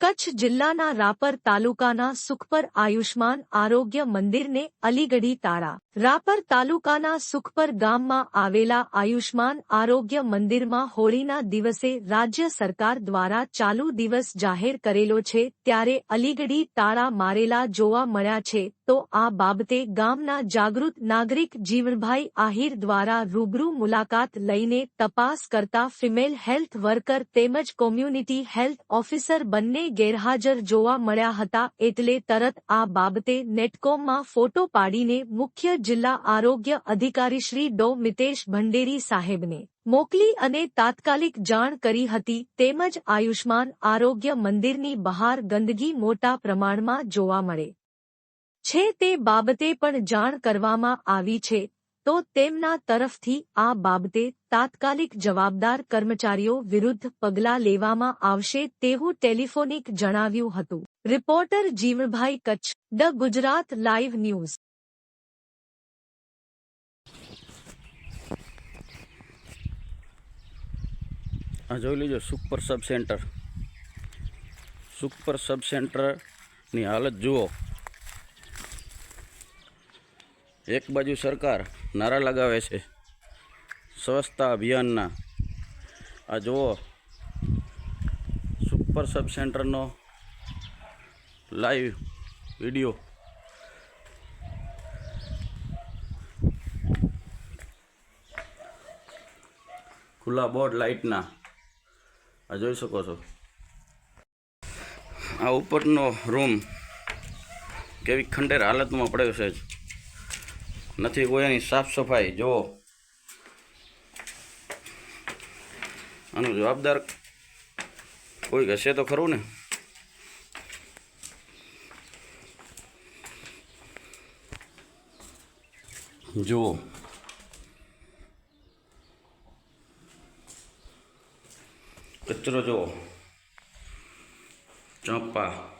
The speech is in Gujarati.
કચ્છ જિલ્લાના રાપર તાલુકાના સુખપર આયુષ્માન આરોગ્ય મંદિરને અલીગઢી તારા. રાપર તાલુકાના સુખપર ગામમાં આવેલા આયુષ્માન આરોગ્ય મંદિરમાં હોળીના દિવસે રાજ્ય સરકાર દ્વારા ચાલુ દિવસ જાહેર કરેલો છે, ત્યારે અલીગઢી તાળા મારેલા જોવા મળ્યા છે, તો આ બાબતે ગામના જાગૃત નાગરિક જીવણભાઈ આહિર દ્વારા રૂબરૂ મુલાકાત લઈને તપાસ કરતા ફિમેલ હેલ્થ વર્કર તેમજ કોમ્યુનિટી હેલ્થ ઓફિસર બંને ગેરહાજર જોવા મળ્યા હતા એટલે તરત આ બાબતે નેટકોમમાં ફોટો પાડીને મુખ્ય જિલ્લા આરોગ્ય અધિકારી શ્રી ડો. મિતેશ ભંડેરી સાહેબને મોકલી અને તાત્કાલિક જાણ કરી હતી તેમજ આયુષ્માન આરોગ્ય મંદિરની બહાર ગંદકી મોટા પ્રમાણમાં જોવા મળે છે તે બાબતે પણ જાણ કરવામાં આવી છે. તો તેમના તરફથી આ બાબતે તાત્કાલિક જવાબદાર કર્મચારીઓ વિરુદ્ધ પગલાં લેવામાં આવશે તેવું ટેલિફોનિક જણાવ્યું હતું. Reporter Jivanbhai Kutch the Gujarat live news. આ જોઈ લીજો, super sub center. Super sub સેન્ટરની હાલત જુઓ. એક બાજુ સરકાર નારા લગાવે છે. સ્વચ્છતા અભિયાનના. આ જુઓ, સુપર સબ સેન્ટરનો લાઈવ વીડિયો. ખુલ્લા બોર્ડ લાઇટના આ જોઈ શકો છો. આ ઉપરનો રૂમ કેવી ખંડેર હાલતમાં પડ્યો છે. નથી કોઈ એની સાફ સફાઈ, જુઓ. આનો જવાબદાર કોઈ હશે તો ખરું ને? જુઓ. કચરો જુઓ. ચોંપા.